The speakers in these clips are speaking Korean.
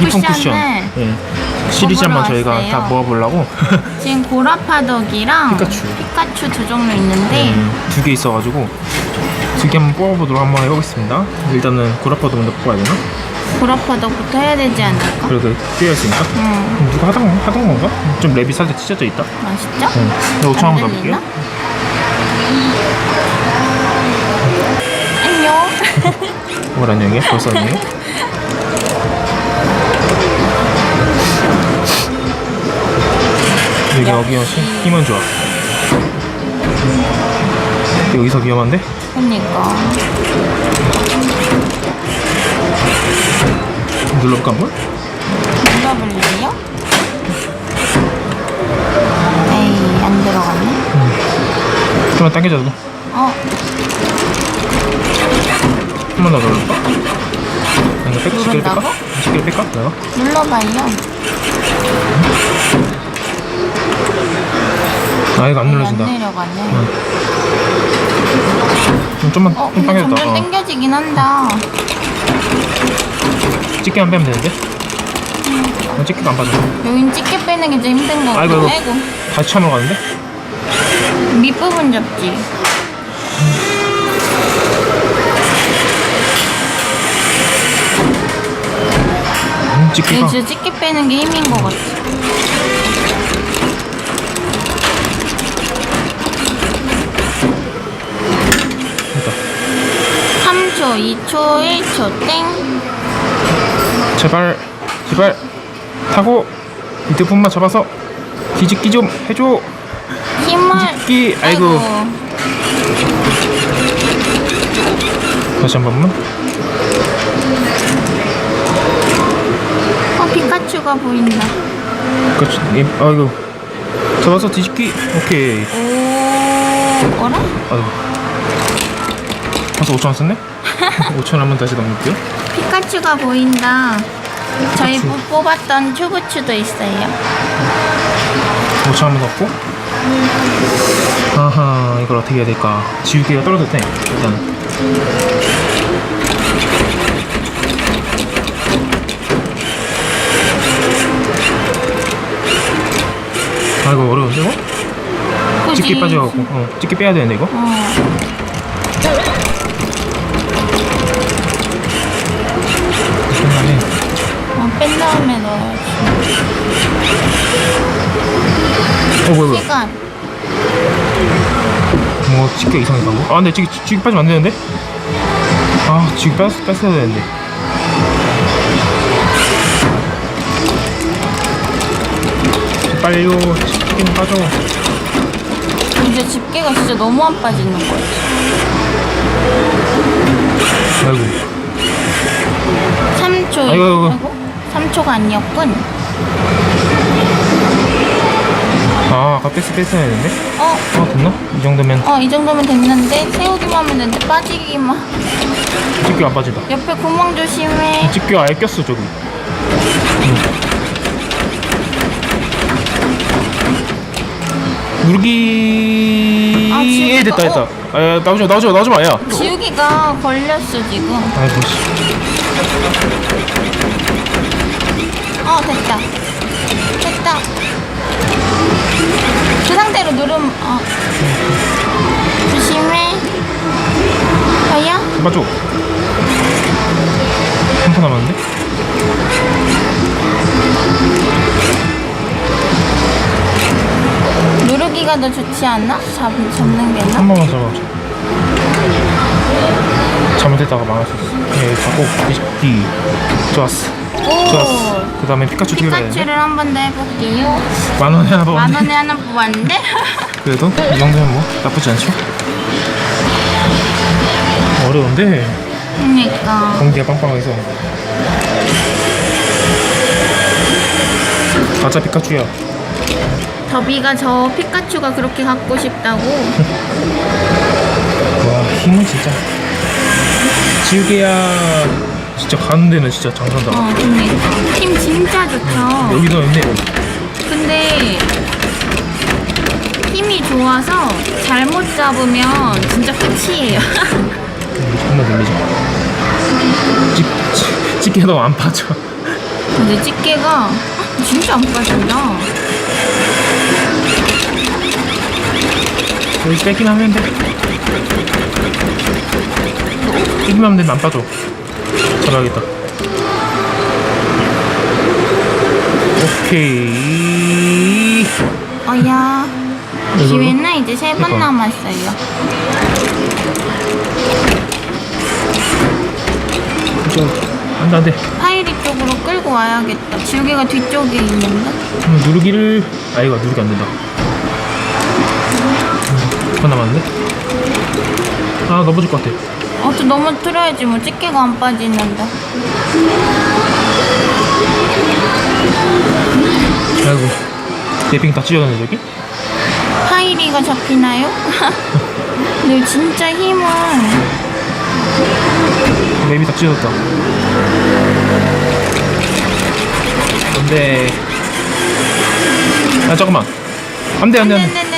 이쁜 쿠션 쿠션을 예. 시리즈 한번 저희가 왔어요. 다 모아보려고 지금 고라파덕이랑 피카츄. 피카츄 두 종류 있는데 두 개 있어가지고 두 개 한번 뽑아보도록 한번 해보겠습니다. 일단은 고라파도 먼저 뽑아야 되나? 고라파덕부터 해야 되지 않을까? 그래도 뛰어있으니까 응 그럼 누가 하던, 하던 건가? 좀 랩이 살짝 찢어져 있다. 맛있죠? 응. 네, 5천 안 한번 더 볼게요. 안녕 뭘 안녕이야? 벌써 안녕이 야? 여기 어기없이 힘은 좋아. 여기서 위험한데? 그니까 눌러볼까 한번? 눌러볼래요? 에이 안 들어갔네 좀만 당겨줘도 어한 번 더 눌러볼까? 아니 뺄까? 시계를 뺄까? 누른다고? 시계를 뺄까? 내가? 눌러봐요 아 이거 안 눌러진다. 안 내려가네. 좀 좀만 어 좀 근데 당겨줬다 점점 어. 당겨지긴 한다. 집게만 빼면 되는데? 어, 집게가 안 빠져 여긴 찍게 빼는 게 좀 힘든 거 같아 아이고, 아이고. 다시 참으러 가는데? 밑부분 잡지. 음, 이게 집게가. 진짜 찍게 빼는 게 힘인 것 같아 3초 2초 1초 땡. 제발 제발. 타고 분만 잡아서 뒤집기 좀 해줘. 힘을 뒤집기 아이고. 다시 한 번만. 어 피카츄가 보인다. 그렇지. 이- 아이고. 잡아서 뒤집기. 오케이. 오 어라? 아이고. 벌써 5천원 썼네? 5천원 한번 다시 넘길게요 피카츄가 보인다 저희 피카츄. 뽑- 뽑았던 튜브츄도 있어요 5천 한번 넣고 아하 이걸 어떻게 해야 될까 지우개가 떨어졌네 일단 아이고 어려운데 이거? 그지? 집게 빠져갖고 어, 집게 빼야 되는데 이거 어. 뭐 집게 이상하게 가고 아 근데 집게, 집게 빠지면 안 되는데? 아 집게 뺐, 뺐어야 되는데. 빨리요 집게는 빠져. 이제 집게가 진짜 너무 안 빠지는 거야 아이고. 3초 아이고, 아이고. 3초가 아니었군 아 아까 뺐, 뺐어야 되는데? 어? 아 됐나? 이 정도면. 어 이 정도면 됐는데 세우기만 하면 되는데 빠지기만. 집게 안 빠진다. 옆에 구멍 조심해. 집게 아예 꼈어 저기 누르기 아, 지우개가- 예, 됐다 됐다. 어. 아, 야, 나오지 마 나오지 마 나오지 마야. 지우기가 걸렸어 지금. 아이고 씨 어 됐다. 됐다. 그 상태로 누르면 어 조심해 어야? 맞죠? 한번 남았는데? 누르기가 더 좋지 않나? 잡, 잡는 게한 나? 번만 잡아보자 잘못했다가 망할 수 있어 예, 잡고 뒤집기 좋았어 좋았어. 그 다음에 피카츄 튀겨야 되는데. 피카츄를 한 번 더 해볼게요. 만 원에 하나 만 뽑았네 원에 하나 뽑았는데? 그래도 이 정도면 뭐 나쁘지 않죠? 어려운데. 그니까. 공기가 빵빵해서. 가짜 피카츄야. 더비가 저 피카츄가 그렇게 갖고 싶다고? 와 힘은 진짜. 지우개야 진짜 가는 데는 진짜 장난다 어 그니까 힘 진짜 좋죠 여기도 있네 근데 힘이 좋아서 잘못 잡으면 진짜 끝이에요 정말 들리죠 찌, 찌, 찌개도 안 빠져. 근데 집게가 진짜 안 빠진다. 여기 빼긴 하면 돼. 빼기만 하면 되면 안 빠져. 잡아야겠다. 오케이. 어야. 기회는 이제 세번 이거. 남았어요. 이쪽 안돼 안돼. 파이리 쪽으로 끌고 와야겠다. 지우개가 뒤쪽에 있는데? 음, 누르기를 아 이거 누르기 안 된다. 음, 더 남았는데? 아 넘어질 것 같아. 어, 또 넘어뜨려야지 뭐 집게가 안 빠지는데. 아이고 랩핑 다 찢어졌네 저기. 파이리가 잡히나요? 근데 진짜 힘은 랩이 다 찢어졌다. 안돼. 아 잠깐만. 안돼 안돼 안돼.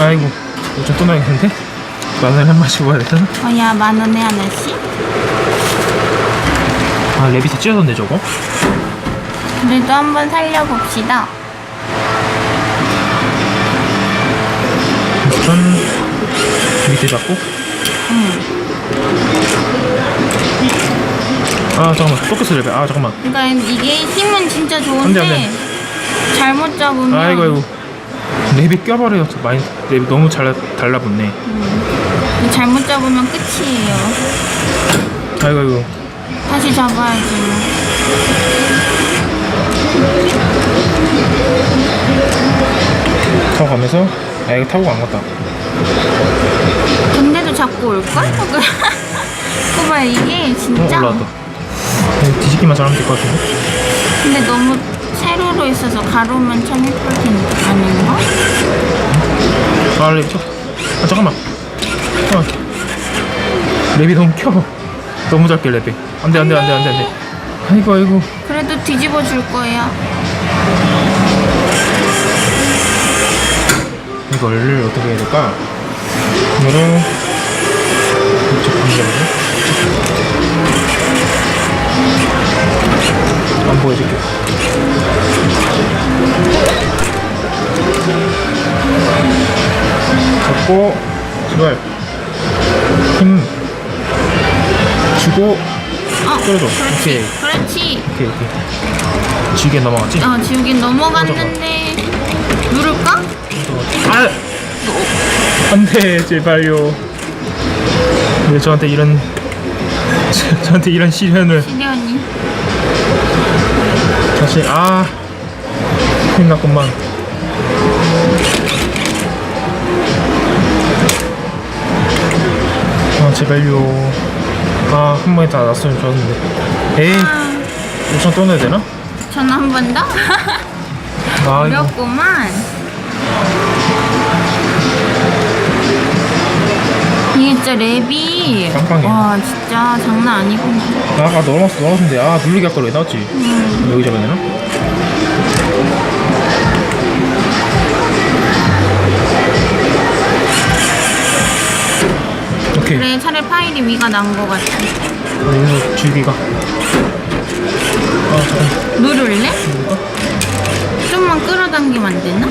아이고 요즘 또 나겠는데? 만원에 한 마씩 먹어야 되나? 어야 만 원에 하나씩? 아다 찢어졌네 저거. 그래도 한번 살려봅시다 우선 밑에 잡고. 아 잠깐만 포커스 랩. 아 잠깐만. 그러니까 이게 힘은 진짜 안 좋은데 돼, 안 돼. 잘못 잡으면 아이고 아이고. 랩이 껴버려요. 많이 랩이 너무 잘 달라붙네. 잘못 잡으면 끝이에요 아이고 아이고. 다시 잡아야지 뭐. 타고 가면서 아 이거 타고 안 갔다. 근데도 자꾸 올걸? 그봐 이게 어 진짜 올라왔다. 그냥 뒤집기만 잘하면 될 것 같은데. 근데 너무 세로로 있어서 가로면 참 예쁠 텐데 아닌가? 아 랩. 쳐. 아 잠깐만. 아. 랩이 너무 켜. 너무 작게 랩이. 안돼 안돼 안돼 안돼 안돼. 아이고 아이고. 그래도 뒤집어 줄 거야 이걸 어떻게 해야 될까? 이거를 이쪽 방향으로 안 보여줄게. 잡고 제발 힘 주고 어 끌어줘. 그렇지 오케이. 그렇지 오케이 오케이 지게 넘어갔지? 어 지우긴 넘어갔는데 누를까? 아! 안돼 제발요 왜 저한테 이런 저- 저한테 이런 시련을 시련이 다시 아. 큰일 났구만. 아 제발요. 아 한 번에 다 났으면 좋았는데. 에이 아, 우선 또 넣어야 되나? 전화 한번 더? 아 이거. 어렵구만 이게 진짜 랩이 빵빵해. 와 진짜 장난 아니구나 나 아까 넘었어 넘었는데 아 누르기 아까 왜 나왔지? 여기 잡아야 되나? 오케이 그래 차라리 파일이 위가 난 거 같아 어, 여기서 줄기가 아 잠깐 누를래? 좀만 끌어당기면 안 되나?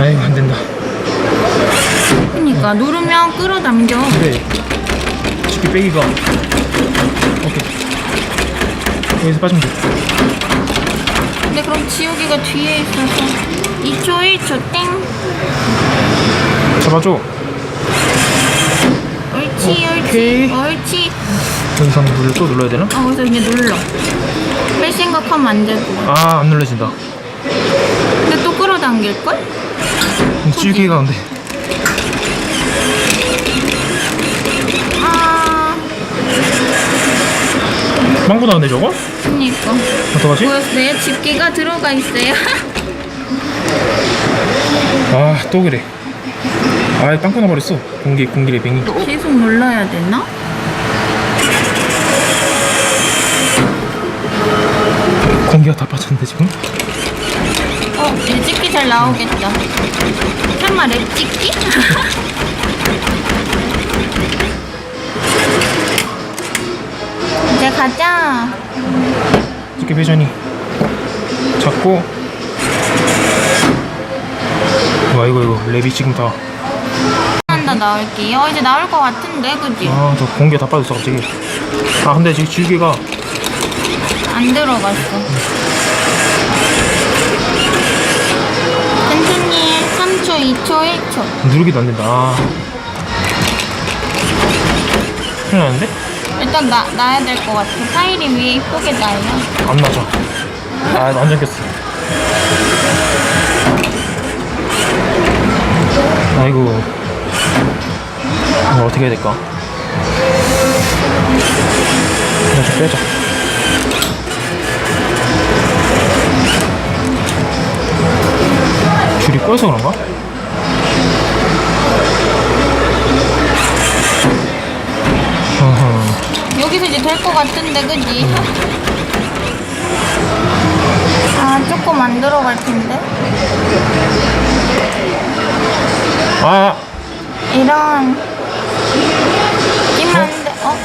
아이고 안 된다 그니까 누르면 끌어당겨. 근데 줄기 빼기가. 오케이. 여기서 빠지면 돼. 근데 그럼 지우개가 뒤에 있어서 2초 1초 땡. 잡아줘. 옳지 오케이. 옳지. 옳지 여기서 한번 눌러 또 눌러야 되나? 어 그래서 그냥 눌러. 뺄 생각하면 안 되고 아. 안 눌러진다. 근데 또 끌어당길걸? 줄기가 가운데 망고 나오네 저거? 그니까 어떡하지? 보였어요? 집게가 들어가 있어요 아 또 그래 아이 빵꾸 나버렸어 공기 공기 레빙이 계속 눌러야 되나? 공기가 다 빠졌는데 지금? 어, 이 찍기 잘 나오겠다. 설마 랩 찍기? 회전이 작고 와 이거 이거 랩이 지금 다 한다 나올게요. 이제 나올 것 같은데, 그지? 아, 저 공기 다 빠졌어 갑자기. 아, 근데 지금 줄기가 안 들어갔어. 천천히 3초, 2초, 1초. 누르기도 안 된다. 아. 큰일 나는데? 일단 나, 놔야 될 것 같아. 파일이 위에 이쁘게 나요. 안 나죠. 아, 완전 꼈어. 아이고. 이거 어떻게 해야 될까? 그냥 좀 빼자. 줄이 꼬여서 그런가? 여기서 이제 될 것 같은데, 그지? 아, 조금 안 들어갈 텐데. 아, 이런. 끼면 안 돼. 어?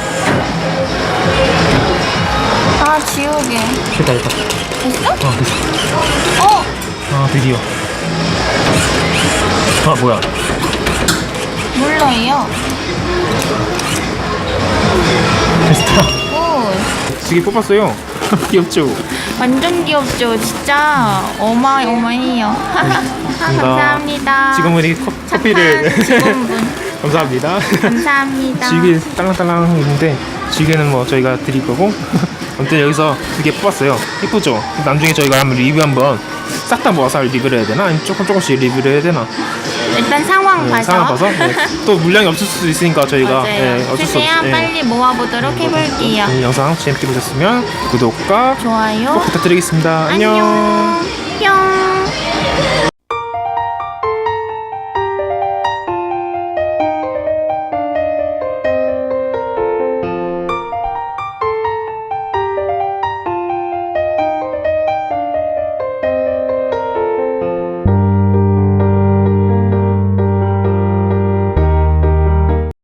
아, 지우개. 됐다, 됐다. 됐어? 아, 됐어. 어? 아, 드디어. 아, 뭐야. 몰라요. 됐다. 오, 지게 뽑았어요. 귀엽죠? 완전 귀엽죠? 진짜 어마어마해요. 감사합니다. 지금은 이 커, 커피를. 착한 직원분. 감사합니다. 감사합니다. 지게 딸랑딸랑 있는데, 지게는 뭐 저희가 드릴 거고. 아무튼 여기서 두 개 뽑았어요. 예쁘죠? 나중에 저희가 한번 리뷰 한번 싹 다 모아서 리뷰를 해야 되나? 아니면 조금 조금씩 리뷰를 해야 되나? 일단 상황 네, 봐서. 상황 봐서. 네. 또 물량이 없을 수도 있으니까 저희가 맞아요. 네, 어쩔 수 최대한 없이. 네. 빨리 모아보도록 해볼게요. 이 영상 재밌게 보셨으면 구독과 좋아요. 꼭 부탁드리겠습니다. 안녕.